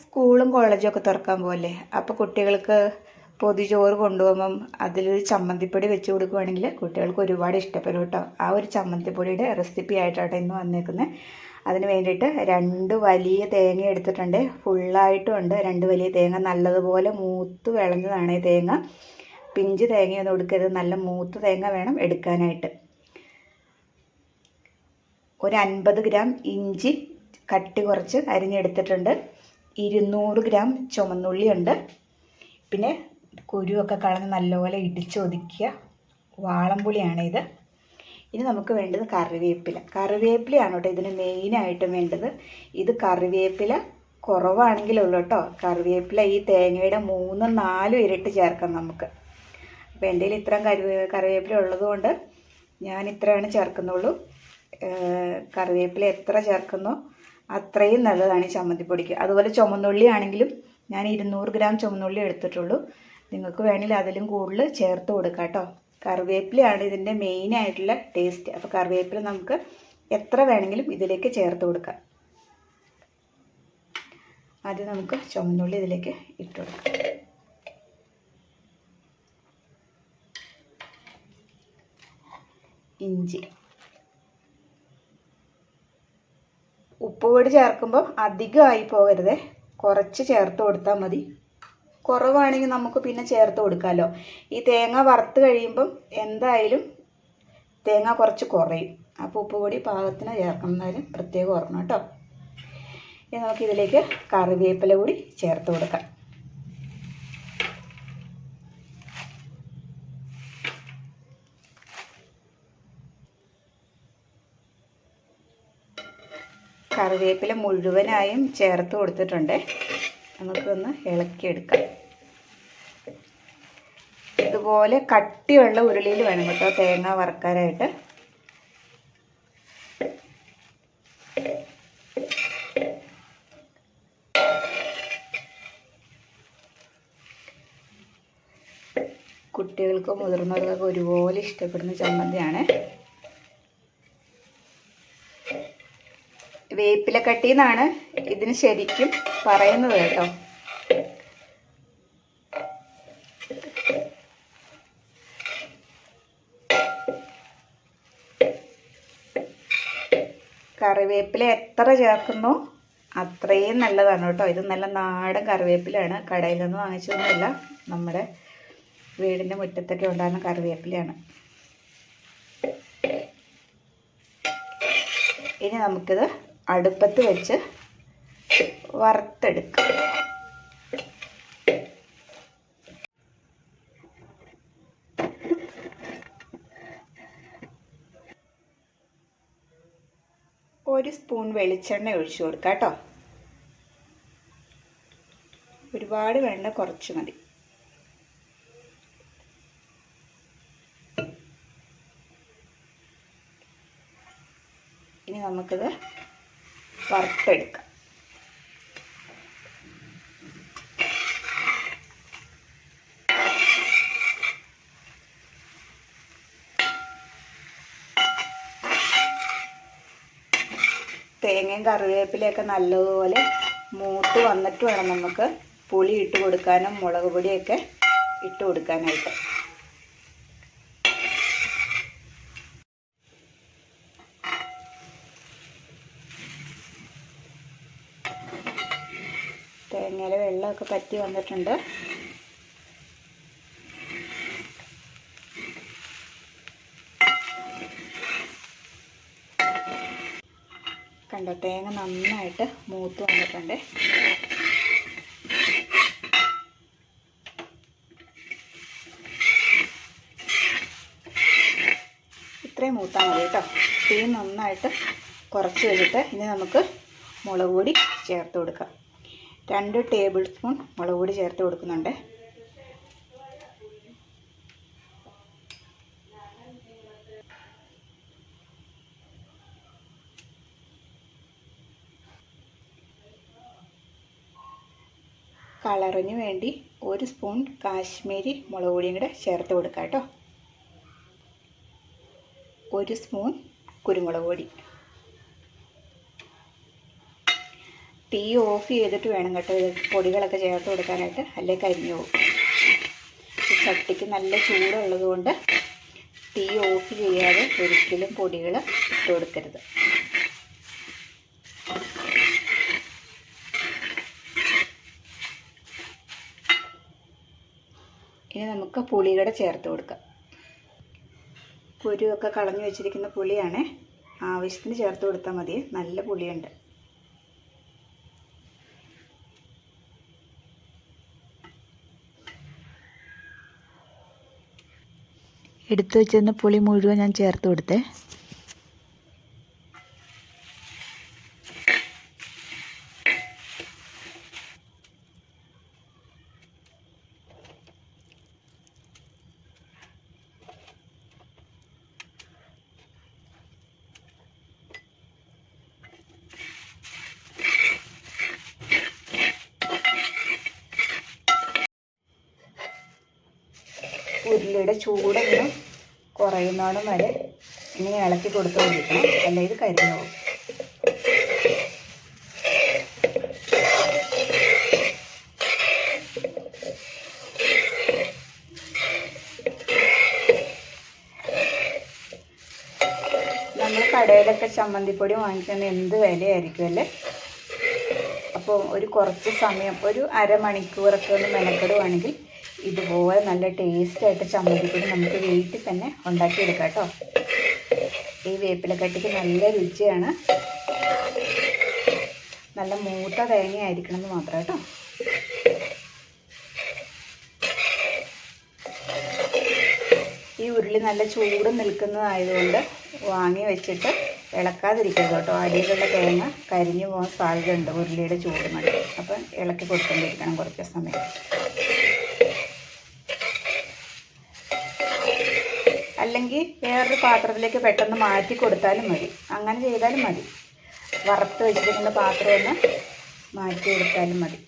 സ്കൂളും കോളേജും ഒക്കെ തുറക്കാൻ പോകല്ലേ അപ്പോൾ കുട്ടികൾക്ക് പൊതിചോറ് കൊണ്ടുപോകുമ്പം അതിലൊരു ചമ്മന്തിപ്പൊടി വെച്ച് കൊടുക്കുവാണെങ്കിൽ കുട്ടികൾക്ക് ഒരുപാട് ഇഷ്ടപ്പെടും കേട്ടോ. ആ ഒരു ചമ്മന്തിപ്പൊടിയുടെ റെസിപ്പി ആയിട്ടാണ് ഇന്ന് വന്നേക്കുന്നത് അതിന് വേണ്ടിയിട്ട് രണ്ട് വലിയ തേങ്ങ എടുത്തിട്ടുണ്ട്. ഫുള്ളായിട്ടും ഉണ്ട്. രണ്ട് വലിയ തേങ്ങ നല്ലതുപോലെ മൂത്ത് വിളഞ്ഞതാണ് ഈ തേങ്ങ. പിഞ്ച് തേങ്ങയൊന്നും എടുക്കരുത്. നല്ല മൂത്ത് തേങ്ങ വേണം എടുക്കാനായിട്ട്. ഒരു അൻപത് ഗ്രാം ഇഞ്ചി കട്ടി കുറച്ച് അരിഞ്ഞെടുത്തിട്ടുണ്ട്. ഇരുന്നൂറ് ഗ്രാം ചുമന്നുള്ളി ഉണ്ട് പിന്നെ കുരുവൊക്കെ കളഞ്ഞ് നല്ലപോലെ ഇടിച്ചൊതുക്കിയ വാളംപുളിയാണ് ഇത് ഇനി നമുക്ക് വേണ്ടത് കറിവേപ്പില. കറിവേപ്പിലയാണ് കേട്ടോ ഇതിന് മെയിനായിട്ടും വേണ്ടത്. ഇത് കറിവേപ്പില കുറവാണെങ്കിലുള്ളൂ കേട്ടോ. കറിവേപ്പില ഈ തേങ്ങയുടെ മൂന്നും നാലും ഇരട്ടി ചേർക്കാം നമുക്ക്. അപ്പോൾ എന്റെ ഇത്രയും കറിവേ കറിവേപ്പില ഉള്ളതുകൊണ്ട് ഞാൻ ഇത്രയാണ് ചേർക്കുന്നുള്ളൂ കറിവേപ്പില എത്ര ചേർക്കുന്നോ? അത്രയും നല്ലതാണ് ഈ ചമ്മന്തിപ്പൊടിക്ക്. അതുപോലെ ചുമന്നുള്ളി ആണെങ്കിലും ഞാൻ ഇരുന്നൂറ് ഗ്രാം ചുമന്നുള്ളി എടുത്തിട്ടുള്ളൂ. നിങ്ങൾക്ക് വേണമെങ്കിൽ അതിലും കൂടുതൽ ചേർത്ത് കൊടുക്കാം കേട്ടോ. കറിവേപ്പിലയാണ് ഇതിന്റെ മെയിൻ ആയിട്ടുള്ള ടേസ്റ്റ് അപ്പോൾ കറിവേപ്പില നമുക്ക് എത്ര വേണമെങ്കിലും ഇതിലേക്ക് ചേർത്ത് കൊടുക്കാം. ആദ്യം നമുക്ക് ചുമന്നുള്ളി ഇതിലേക്ക് ഇട്ട് കൊടുക്കാം. ഇഞ്ചി. ഉപ്പുപൊടി ചേർക്കുമ്പോൾ അധികമായി പോകരുത്. കുറച്ച് ചേർത്ത് കൊടുത്താൽ മതി. കുറവാണെങ്കിൽ നമുക്ക് പിന്നെ ചേർത്ത് കൊടുക്കാമല്ലോ ഈ തേങ്ങ വറുത്ത് കഴിയുമ്പം എന്തായാലും തേങ്ങ കുറച്ച് കുറയും. അപ്പോൾ ഉപ്പ് പൊടി പാകത്തിന് ചേർക്കുന്നതിന് പ്രത്യേകം ഓർക്കണം കേട്ടോ. ഇനി നമുക്കിതിലേക്ക് കറിവേപ്പില കൂടി ചേർത്ത് കൊടുക്കാം. കറിവേപ്പില മുഴുവനായും ചേർത്ത് കൊടുത്തിട്ടുണ്ട്. നമുക്കൊന്ന് ഇളക്കിയെടുക്കാം. ഇതുപോലെ കട്ടിയുള്ള ഉരുളിയിൽ വേണം കേട്ടോ തേങ്ങ വറക്കാനായിട്ട്. കുട്ടികൾക്കും മുതിർന്നവർക്കൊക്കെ ഒരുപോലെ ഇഷ്ടപ്പെടുന്ന ചമ്മന്തിയാണ്. വേപ്പിലക്കട്ടി എന്നാണ് ഇതിന് ശരിക്കും പറയുന്നത് കേട്ടോ. കറിവേപ്പില എത്ര ചേർക്കുന്നു അത്രയും നല്ലതാണ് കേട്ടോ. ഇത് നല്ല നാടൻ കറിവേപ്പിലയാണ് കടയിൽ നിന്ന് വാങ്ങിച്ചതൊന്നുമല്ല. നമ്മുടെ വീടിന്റെ മുറ്റത്തൊക്കെ ഉണ്ടാകുന്ന കറിവേപ്പിലയാണ്. ഇനി നമുക്കിത് അടുപ്പത്ത് വെച്ച് വറുത്തെടുക്കുക ഒരു സ്പൂൺ വെളിച്ചെണ്ണ ഒഴിച്ചു കൊടുക്കാം കേട്ടോ. ഒരുപാട് വെണ്ണ കുറച്ച് മതി. ഇനി നമുക്കിത് വറുത്തെടുക്കാം. തേങ്ങയും കറിവേപ്പിലയൊക്കെ നല്ലതുപോലെ മൂത്ത് വന്നിട്ട് വേണം നമുക്ക് പുളി ഇട്ട് കൊടുക്കാനും മുളക് പൊടിയൊക്കെ ഇട്ട് കൊടുക്കാനായിട്ട്. വെള്ളമൊക്കെ പറ്റി വന്നിട്ടുണ്ട്. കണ്ടോ തേങ്ങ നന്നായിട്ട് മൂത്ത് വന്നിട്ടുണ്ട്. ഇത്രയും മൂത്താൽ മതി കേട്ടോ. തീ നന്നായിട്ട് കുറച്ച് വെച്ചിട്ട് ഇനി നമുക്ക് മുളക് പൊടി ചേർത്ത് കൊടുക്കാം. രണ്ട് ടേബിൾ സ്പൂൺ മുളക് പൊടി ചേർത്ത് കൊടുക്കുന്നുണ്ട്. കളറിന് വേണ്ടി ഒരു സ്പൂൺ കാശ്മീരി മുളക് പൊടിയും കൂടെ ചേർത്ത് കൊടുക്കാം കേട്ടോ. ഒരു സ്പൂൺ കുരുമുളക് പൊടി. തീ ഓഫ് ചെയ്തിട്ട് വേണം കേട്ടോ ഇത് പൊടികളൊക്കെ ചേർത്ത് കൊടുക്കാനായിട്ട്. അല്ലേ കരിഞ്ഞു പോകും ചട്ടിക്ക് നല്ല ചൂടുള്ളത് കൊണ്ട് തീ ഓഫ് ചെയ്യാതെ ഒരിക്കലും പൊടികൾ ഇട്ട് കൊടുക്കരുത്. ഇനി നമുക്ക് പുളികട ചേർത്ത് കൊടുക്കാം. കുരുവൊക്കെ കളഞ്ഞു വെച്ചിരിക്കുന്ന പുളിയാണ്. ആവശ്യത്തിന് ചേർത്ത് കൊടുത്താൽ മതി. നല്ല പുളിയുണ്ട്. എടുത്തു വെച്ചിരുന്ന പുളി മുഴുവൻ ഞാൻ ചേർത്ത് കൊടുത്തേ. ഉരുളിയുടെ ചൂടൊന്ന് കുറയുന്നോണം വരെ ഇങ്ങനെ ഇളക്കി കൊടുത്തുകൊണ്ടിരിക്കണം അല്ലെങ്കിൽ കരിഞ്ഞു പോകും. കടയിലൊക്കെ ചമ്മന്തിപ്പൊടി വാങ്ങിക്കുന്ന എന്ത് വിലയായിരിക്കും അല്ലേ? അപ്പോൾ ഒരു കുറച്ച് സമയം ഒരു അരമണിക്കൂറൊക്കെ ഒന്ന് മെനക്കെടുവാണെങ്കിൽ ഇതുപോലെ നല്ല ടേസ്റ്റായിട്ട് ചമ്മന്തിപ്പൊടി നമുക്ക് വീട്ടിൽ തന്നെ ഉണ്ടാക്കിയെടുക്കാം കേട്ടോ. ഈ വേപ്പിലക്കട്ടിക്ക് നല്ല രുചിയാണ്. നല്ല മൂത്ത തേങ്ങ ആയിരിക്കണം എന്ന് മാത്രം കേട്ടോ. ഈ ഉരുളി നല്ല ചൂട് നിൽക്കുന്നതായതുകൊണ്ട് വാങ്ങി വെച്ചിട്ട് ഇളക്കാതിരിക്കരുത് കേട്ടോ. അടിയിലുള്ള തേങ്ങ കരിഞ്ഞു പോകാൻ സാധ്യതയുണ്ട് ഉരുളിയുടെ ചൂട് മതി അപ്പം ഇളക്കി കൊടുത്തുകൊണ്ടിരിക്കണം കുറച്ച് സമയം. അല്ലെങ്കിൽ വേറൊരു പാത്രത്തിലേക്ക് പെട്ടെന്ന് മാറ്റി കൊടുത്താലും മതി. അങ്ങനെ ചെയ്താലും മതി. വറുത്ത് വെച്ചിരിക്കുന്ന പാത്രം ഒന്ന് മാറ്റി കൊടുത്താലും മതി.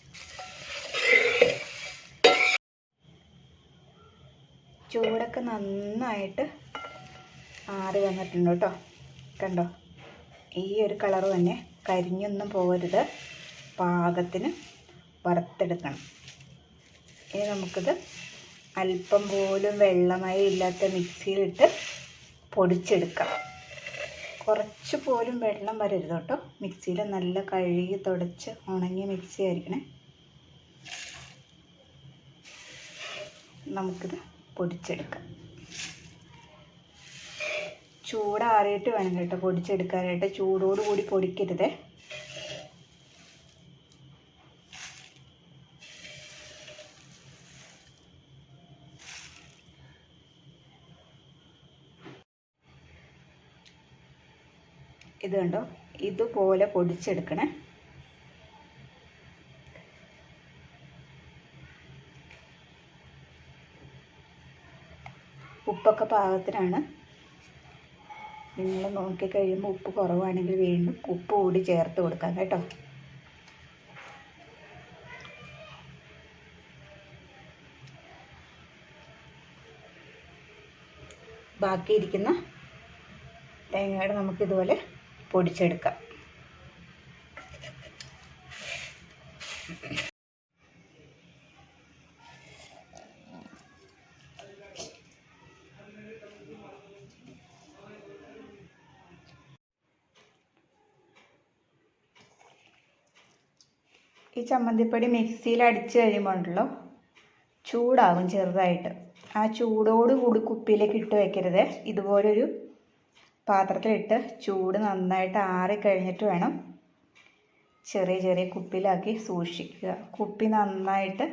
ചൂടൊക്കെ നന്നായിട്ട് ആറി വന്നിട്ടുണ്ട് കേട്ടോ. കണ്ടോ? ഈ ഒരു കളർ തന്നെ കരിഞ്ഞൊന്നും പോകരുത് പാകത്തിന് വറുത്തെടുക്കണം. ഇനി നമുക്കിത് അല്പം പോലും വെള്ളമായി ഇല്ലാത്ത മിക്സിയിലിട്ട് പൊടിച്ചെടുക്കണം. കുറച്ച് പോലും വെള്ളം വരരുത് കേട്ടോ. മിക്സിയിൽ നല്ല കഴുകി തുടച്ച് ഉണങ്ങിയ മിക്സി ആയിരിക്കണേ. നമുക്കിത് പൊടിച്ചെടുക്കാം. ചൂടാറിയിട്ട് വേണം കേട്ടോ പൊടിച്ചെടുക്കാനായിട്ട്. ചൂടോടുകൂടി പൊടിക്കരുതേ. ഇത് കണ്ടോ? ഇതുപോലെ പൊടിച്ചെടുക്കണേ. ഉപ്പൊക്കെ പാകത്തിനാണ്. നിങ്ങൾ നോക്കിക്കഴിയുമ്പോൾ ഉപ്പ് കുറവാണെങ്കിൽ വീണ്ടും ഉപ്പ് കൂടി ചേർത്ത് കൊടുക്കാം കേട്ടോ. ബാക്കിയിരിക്കുന്ന തേങ്ങയുടെ നമുക്കിതുപോലെ പൊടിച്ചെടുക്കാം. ഈ ചമ്മന്തിപ്പൊടി മിക്സിയിൽ അടിച്ച് കഴിയുമ്പോൾ ഉണ്ടല്ലോ ചൂടാകും ചെറുതായിട്ട്. ആ ചൂടോട് കൂടി കുപ്പിയിലേക്ക് ഇട്ട് വെക്കരുത്. ഇതുപോലൊരു പാത്രത്തിലിട്ട് ചൂട് നന്നായിട്ട് ആറിക്കഴിഞ്ഞിട്ട് വേണം ചെറിയ ചെറിയ കുപ്പിയിലാക്കി സൂക്ഷിക്കുക. കുപ്പി നന്നായിട്ട്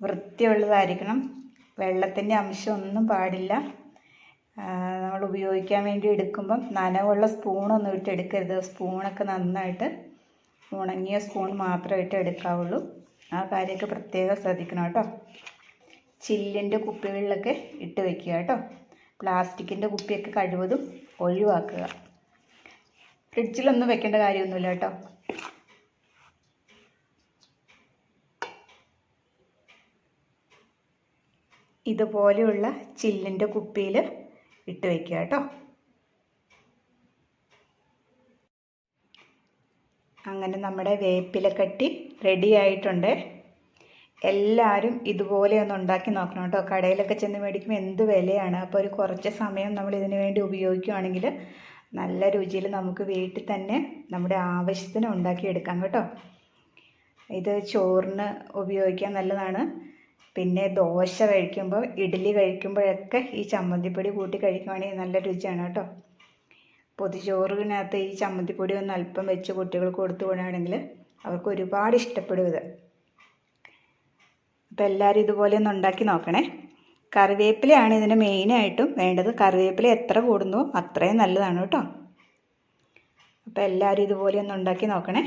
വൃത്തിയുള്ളതായിരിക്കണം. വെള്ളത്തിന്റെ അംശമൊന്നും പാടില്ല. നമ്മൾ ഉപയോഗിക്കാൻ വേണ്ടി എടുക്കുമ്പം നനവുള്ള സ്പൂണൊന്നും ഇട്ട് എടുക്കരുത് സ്പൂണൊക്കെ നന്നായിട്ട് ഉണങ്ങിയ സ്പൂൺ മാത്രമേ ഇട്ട് എടുക്കാവുള്ളൂ. ആ കാര്യമൊക്കെ പ്രത്യേകം ശ്രദ്ധിക്കണം കേട്ടോ. ചില്ലിന്റെ കുപ്പികളിലൊക്കെ ഇട്ട് വയ്ക്കുക കേട്ടോ. പ്ലാസ്റ്റിക്കിന്റെ കുപ്പിയൊക്കെ കഴിവതും ഒഴിവാക്കുക. ഫ്രിഡ്ജിലൊന്നും വെക്കേണ്ട കാര്യമൊന്നുമില്ല കേട്ടോ. ഇതുപോലെയുള്ള ചില്ലിന്റെ കുപ്പിയിൽ ഇട്ട് വെക്കുക കേട്ടോ. അങ്ങനെ നമ്മുടെ വേപ്പിലക്കട്ടി റെഡി ആയിട്ടുണ്ട്. എല്ലാവരും ഇതുപോലെ ഒന്ന് ഉണ്ടാക്കി നോക്കണം കേട്ടോ. കടയിലൊക്കെ ചെന്ന് മേടിക്കുമ്പോൾ എന്ത് വിലയാണ്? അപ്പോൾ ഒരു കുറച്ച് സമയം നമ്മൾ ഇതിന് വേണ്ടി ഉപയോഗിക്കുകയാണെങ്കിൽ നല്ല രുചിയിൽ നമുക്ക് വീട്ടിൽ തന്നെ നമ്മുടെ ആവശ്യത്തിന് ഉണ്ടാക്കിയെടുക്കാം കേട്ടോ. ഇത് ചോറിന് ഉപയോഗിക്കാൻ നല്ലതാണ്. പിന്നെ ദോശ കഴിക്കുമ്പോൾ ഇഡ്ഡലി കഴിക്കുമ്പോഴൊക്കെ ഈ ചമ്മന്തിപ്പൊടി കൂട്ടി കഴിക്കുവാണെങ്കിൽ നല്ല രുചിയാണ് കേട്ടോ. പൊതിച്ചോറിനകത്ത് ഈ ചമ്മന്തിപ്പൊടി ഒന്ന് അല്പം വെച്ച് കുട്ടികൾക്ക് കൊടുത്തു വിടുകയാണെങ്കിൽ അവർക്ക് ഒരുപാട് ഇഷ്ടപ്പെടും ഇത്. അപ്പോൾ എല്ലാവരും ഇതുപോലെ ഒന്ന് ഉണ്ടാക്കി നോക്കണേ. കറിവേപ്പിലയാണ് ഇതിന് മെയിനായിട്ടും വേണ്ടത്. കറിവേപ്പില എത്ര കൂടുന്നുവോ അത്രയും നല്ലതാണ് കേട്ടോ. അപ്പോൾ എല്ലാവരും ഇതുപോലെ ഒന്ന് ഉണ്ടാക്കി നോക്കണേ.